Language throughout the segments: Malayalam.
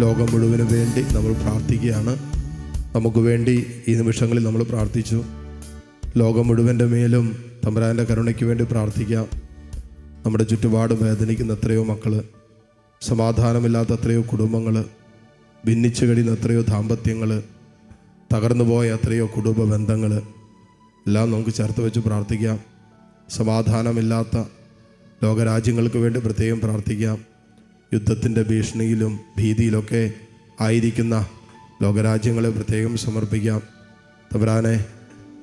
ലോകം മുഴുവൻ വേണ്ടി നമ്മൾ പ്രാർത്ഥിക്കുകയാണ്. നമുക്ക് വേണ്ടി ഈ നിമിഷങ്ങളിൽ നമ്മൾ പ്രാർത്ഥിച്ചു. ലോകം മുഴുവന്റെ മേലും തമ്പരാന്റെ കരുണയ്ക്ക് വേണ്ടി പ്രാർത്ഥിക്കാം. നമ്മുടെ ചുറ്റുപാട് വേദനിക്കുന്ന എത്രയോ മക്കൾ സമാധാനമില്ലാത്ത എത്രയോ കുടുംബങ്ങൾ ഭിന്നിച്ചു കഴിയുന്ന എത്രയോ ദാമ്പത്യങ്ങൾ തകർന്നു പോയ എത്രയോ കുടുംബ ബന്ധങ്ങൾ എല്ലാം നമുക്ക് ചേർത്ത് വെച്ച് പ്രാർത്ഥിക്കാം. സമാധാനമില്ലാത്ത ലോകരാജ്യങ്ങൾക്ക് വേണ്ടി പ്രത്യേകം പ്രാർത്ഥിക്കാം. യുദ്ധത്തിന്റെ ഭീഷണിയിലും ഭീതിയിലൊക്കെ ആയിരിക്കുന്ന ലോകരാജ്യങ്ങളെ പ്രത്യേകം സമർപ്പിക്കാം. തമ്പുരാനെ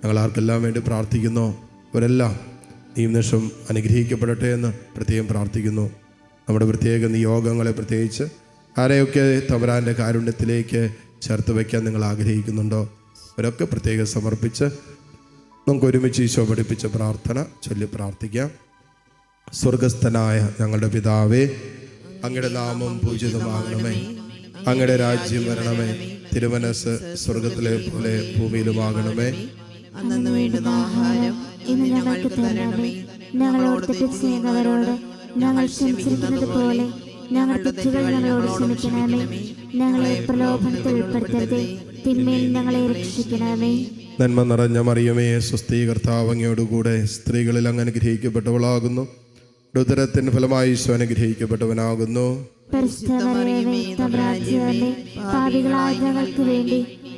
ഞങ്ങൾ ആർക്കെല്ലാം വേണ്ടി പ്രാർത്ഥിക്കുന്നോ? അവരെല്ലാം ഈ നിമിഷം അനുഗ്രഹിക്കപ്പെടട്ടെ എന്ന് പ്രത്യേകം പ്രാർത്ഥിക്കുന്നു. നമ്മുടെ പ്രത്യേക നിയോഗങ്ങളെ പ്രത്യേകിച്ച് ആരെയൊക്കെ തമ്പുരാന്റെ കാരുണ്യത്തിലേക്ക് ചേർത്ത് വയ്ക്കാൻ നിങ്ങൾ ആഗ്രഹിക്കുന്നുണ്ടോ? അവരൊക്കെ പ്രത്യേകം സമർപ്പിച്ച് നമുക്ക് ഒരുമിച്ച് ഈശോ പഠിപ്പിച്ച പ്രാർത്ഥന ചൊല്ലി പ്രാർത്ഥിക്കാം. സ്വർഗസ്ഥനായ ഞങ്ങളുടെ പിതാവേ അങ്ങയുടെ നാമം പൂജിതമാകണമേ. അങ്ങയുടെ രാജ്യം വരണമേ. തിരുമനസ് സ്വർഗത്തിലെ പോലെ ഭൂമിയിലുമാകണമേ. അന്നു വേണ്ടുന്ന ആഹാരം ഇന്ന് ഞങ്ങൾക്ക് തരണമേ. ഞങ്ങളോട് ചെയ്യുന്നവരോട് ഞങ്ങൾ ക്ഷമിച്ചിരിക്കുന്നത് പോലെ ഞങ്ങൾ തെറ്റുകൾ ഞങ്ങളോട് ക്ഷമിക്കണമേ. ഞങ്ങളെ പ്രലോഭനത്തിൽ ഉൾപ്പെടുത്തരുത്. തിന്മയിൽ ഞങ്ങളെ രക്ഷിക്കണമേ. നന്മ നിറഞ്ഞ മറിയമേ സ്വസ്ഥീകർത്താവങ്ങയോടുകൂടെ കർത്താവ് അങ്ങയോടുകൂടെ സ്ത്രീകളിൽ അങ്ങനെ അനുഗ്രഹിക്കപ്പെട്ടവളാകുന്നു. ഉദരത്തിന് ഫലമായി ഈശോ അനുഗ്രഹിക്കപ്പെട്ടവനാകുന്നു.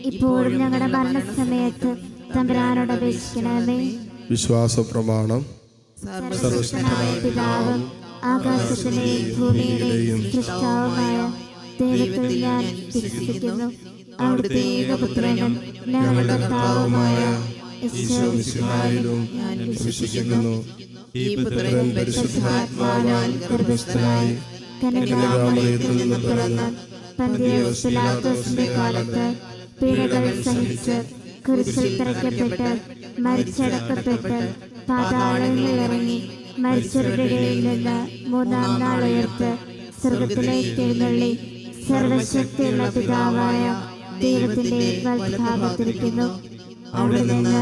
ഇപ്പോഴും ഞങ്ങളുടെ മരണസമയത്ത് തമ്പുരാനോട് അപേക്ഷിക്കണമേ. വിശ്വാസ പ്രമാണം സർവശക്തനായ പിതാവും ആകാശത്തിന്റെയും ഭൂമിയുടെയും സൃഷ്ടാവുമായ ദൈവത്തിൽ ഞാൻ വിശ്വസിക്കുന്നു. അവിടുത്തെ ഏകപുത്രനും ഞങ്ങളുടെ കർത്താവുമായ ഈശോമിശിഹായിലും ഞാൻ വിശ്വസിക്കുന്നു. ഈ പുത്രൻ പരിശുദ്ധാത്മാവാൽ ഗർഭസ്ഥനായി കന്യകാമറിയത്തിൽ നിന്ന് പിറന്ന് പന്തിയോസ് പിലാത്തോസിന്റെ കാലത്ത് പീഡകൾ സഹിച്ച് കുരിശിൽ തറയ്ക്കപ്പെട്ട് മരിച്ചടക്കപ്പെട്ട് പാതാളങ്ങളിൽ ഇറങ്ങി മരിച്ചവരുടെ ഇടയിൽ നിന്ന് മൂന്നാം നാൾ ഉയർത്ത് സ്വർഗത്തിലേക്ക് എഴുന്നള്ളി സർവശക്തിയുള്ള പിതാവായ ദൈവത്തിന്റെ വൽഭാവത്തിരിക്കുന്നു അവിടെ നിന്ന്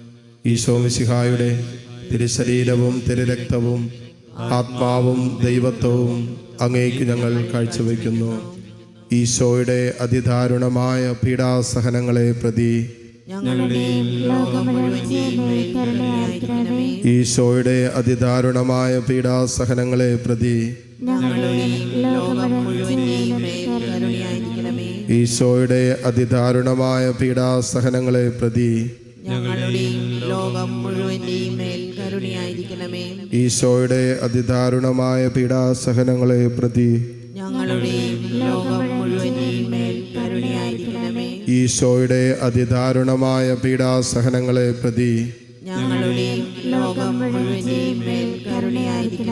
ഈശോ മിശിഹായുടെ തിരുശരീരവും തിരുരക്തവും ആത്മാവും ദൈവത്വവും അങ്ങേക്ക് ഞങ്ങൾ കാഴ്ചവെക്കുന്നു. ഈശോയുടെ അതിദാരുണമായ പീഡാസഹനങ്ങളെ പ്രതി ഈശോയുടെ അതിദാരുണമായ പീഡാസഹനങ്ങളെ പ്രതി ഈശോയുടെ അതിദാരുണമായ പീഡാസഹനങ്ങളെ പ്രതി ഞങ്ങളുടെയും മേൽ കരുണയായിരിക്കണമേ. ഈശോയുടെ അതിദാരുണമായ പീഡാസഹനങ്ങളെ പ്രതി ഞങ്ങളുടെയും ലോകം മേൽ കരുണയായിരിക്കണമേ. ഈശോയുടെ അതിദാരുണമായ പീഡാസഹനങ്ങളെ പ്രതി ഞങ്ങളുടെ ലോകം മുഴുവന്റെയും മേൽ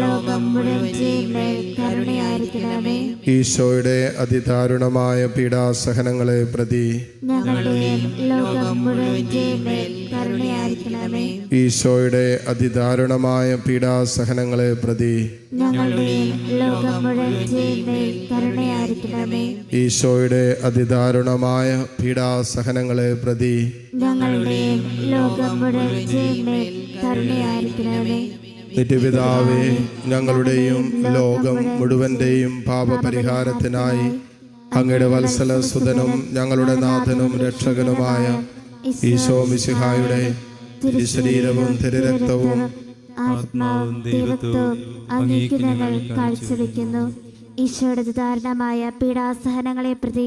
ലോകം മുഴുവന്റെയും ഈശോയുടെ അതിദാരുണമായ പീഡാസഹനങ്ങളെ പ്രതി ഈശോയുടെ അതിദാരുണമായ പീഡാസഹനങ്ങളെ പ്രതി ഈശോയുടെ അതിദാരുണമായ പീഡാസഹനങ്ങളെ പ്രതി ഞങ്ങളുടെ ലോകം മുഴുവന്റെയും കരുണയായിരിക്കണമേ. നിത്യപിതാവേ ഞങ്ങളുടെയും ലോകം മുഴുവന്റെയും പാപപരിഹാരത്തിനായി അങ്ങയുടെ വത്സല സുതനും ഞങ്ങളുടെ നാഥനും രക്ഷകനുമായ ഈശോ മിശിഹായുടെ തിരുശരീരവും തിരുരക്തവും ആത്മാവും ദൈവത്വവും അങ്ങേക്ക് ഞങ്ങൾ കാഴ്ചവെക്കുന്നു. ഈശോയുടെ ദാരുണമായ പീഡാസഹനങ്ങളെ പ്രതി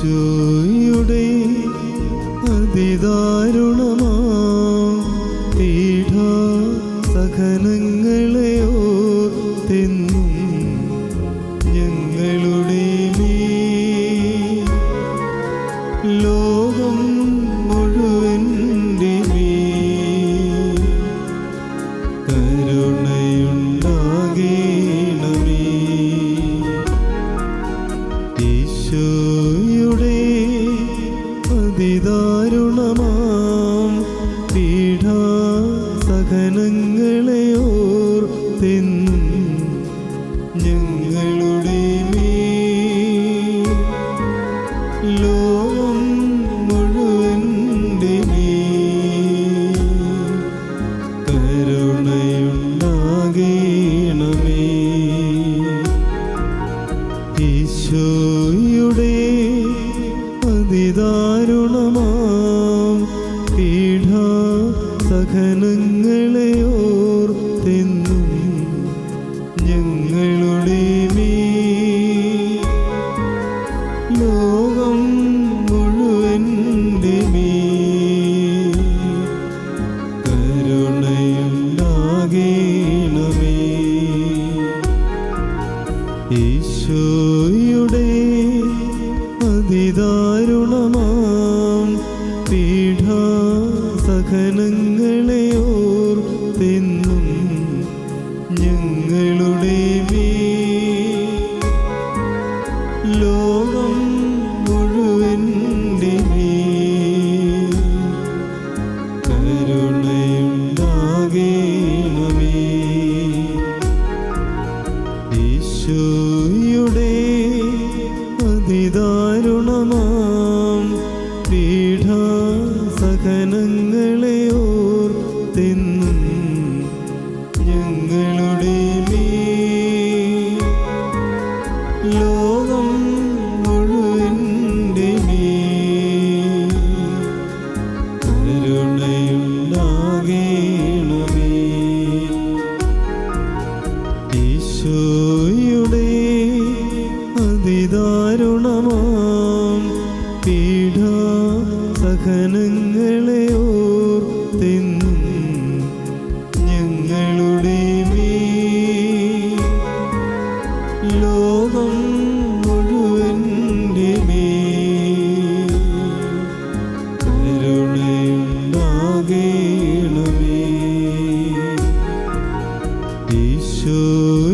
യേശുയുടെ അതിദാരുണമാ ഞങ്ങളുടെ ലോകം മുഴുവൻ കരുണയുണ്ടാകേണമേ. ഈശോയുടെ ഈശോയുടെ അതിദാരുണമാം ഈശോയുടെ അതിദാരുണമാം ഈശോയുടെ അതിദാരുണമാം ഈശോയുടെ കരുണയുണ്ടാകേണമേ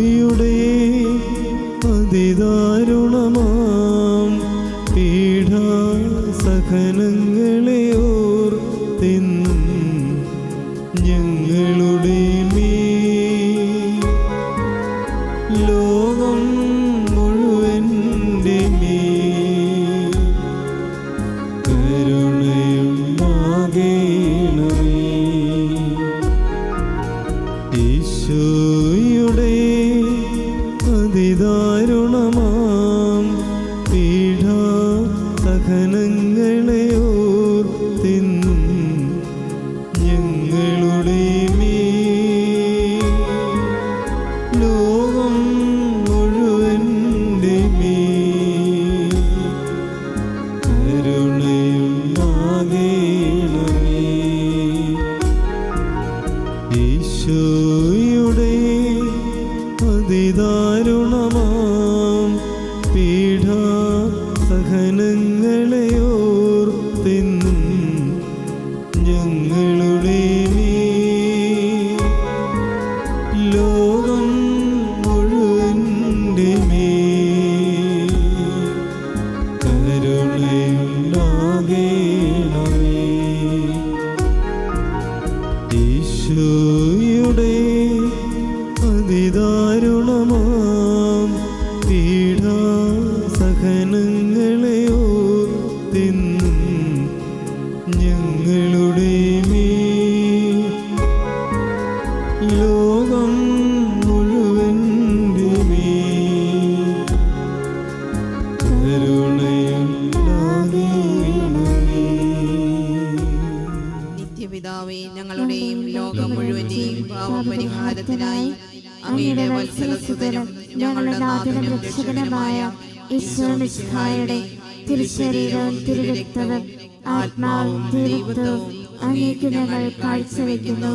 ഈശോയുടെ അതിദാരുണമാം ഈശോയുടെ അതിദാരുണമാം ഈശോയുടെ നിത്യപിതാവേ ഞങ്ങളുടെയും ലോകം മുഴുവന്റെയും പാവപരിഹാരത്തിനായി അങ്ങയുടെ വത്സലസുതനും ഞങ്ങളുടെ നാഥനും രക്ഷകനുമായ ഈശ്വരമിഷ്ഠായുടെ തിരുശരീരവും തിരുരക്തവും ആത്മാവും ദൈവത്വവും അങ്ങേക്ക് ഞങ്ങൾ കാഴ്ചവെക്കുന്നു.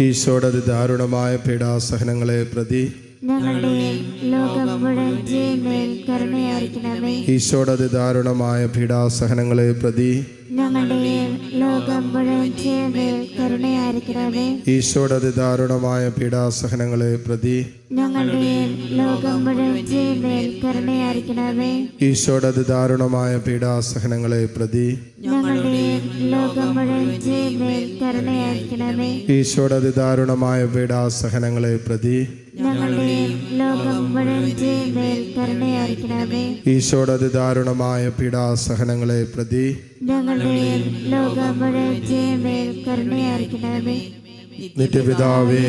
ഈശോയുടെ അതിദാരുണമായ പീഡാസഹനങ്ങളെ പ്രതി ഈശോടത് ഈശോയുടെ അതിദാരുണമായ പീഡാസഹനങ്ങളെ പ്രതി ഞങ്ങളുടെയും ലോകം മുഴുവൻ കരുണയായിരിക്കണമേ ഈശോയുടെ അതിദാരുണമായ പീഡാസഹനങ്ങളെ പ്രതി ഞങ്ങളുടെയും ലോകം മുഴുവൻ കരുണയായിരിക്കണമേ. ഈശോയുടെ അതിദാരുണമായ പീഡാസഹനങ്ങളെ പ്രതി ഞങ്ങളുടെയും ലോകം മുഴുവൻ കരുണയായിരിക്കണമേ. ഈശോയുടെ അതിദാരുണമായ പീഡാസഹനങ്ങളെ പ്രതി ഞങ്ങളുടെയും ലോകം മുഴുവൻ മേൽ കരുണയായിരിക്കണമേ ഈശോയുടെ അതിദാരുണമായ പീഡാസഹനങ്ങളെ പ്രതി ഞങ്ങളുടെയും ലോകം മുഴുവൻ മേൽ കരുണയായിരിക്കണമേ നിത്യപിതാവേ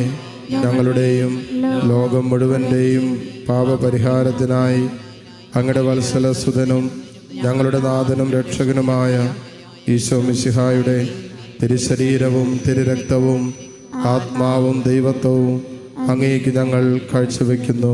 ഞങ്ങളുടെയും ലോകം മുഴുവന്റെയും പാപപരിഹാരത്തിനായി അങ്ങയുടെ വത്സലസുതനും ഞങ്ങളുടെ നാഥനും രക്ഷകനുമായ ഈശോ മിശിഹായുടെ തിരുശരീരവും തിരുരക്തവും ആത്മാവും ദൈവത്വവും അങ്ങേക്ക് ഞങ്ങൾ കാഴ്ചവെക്കുന്നു.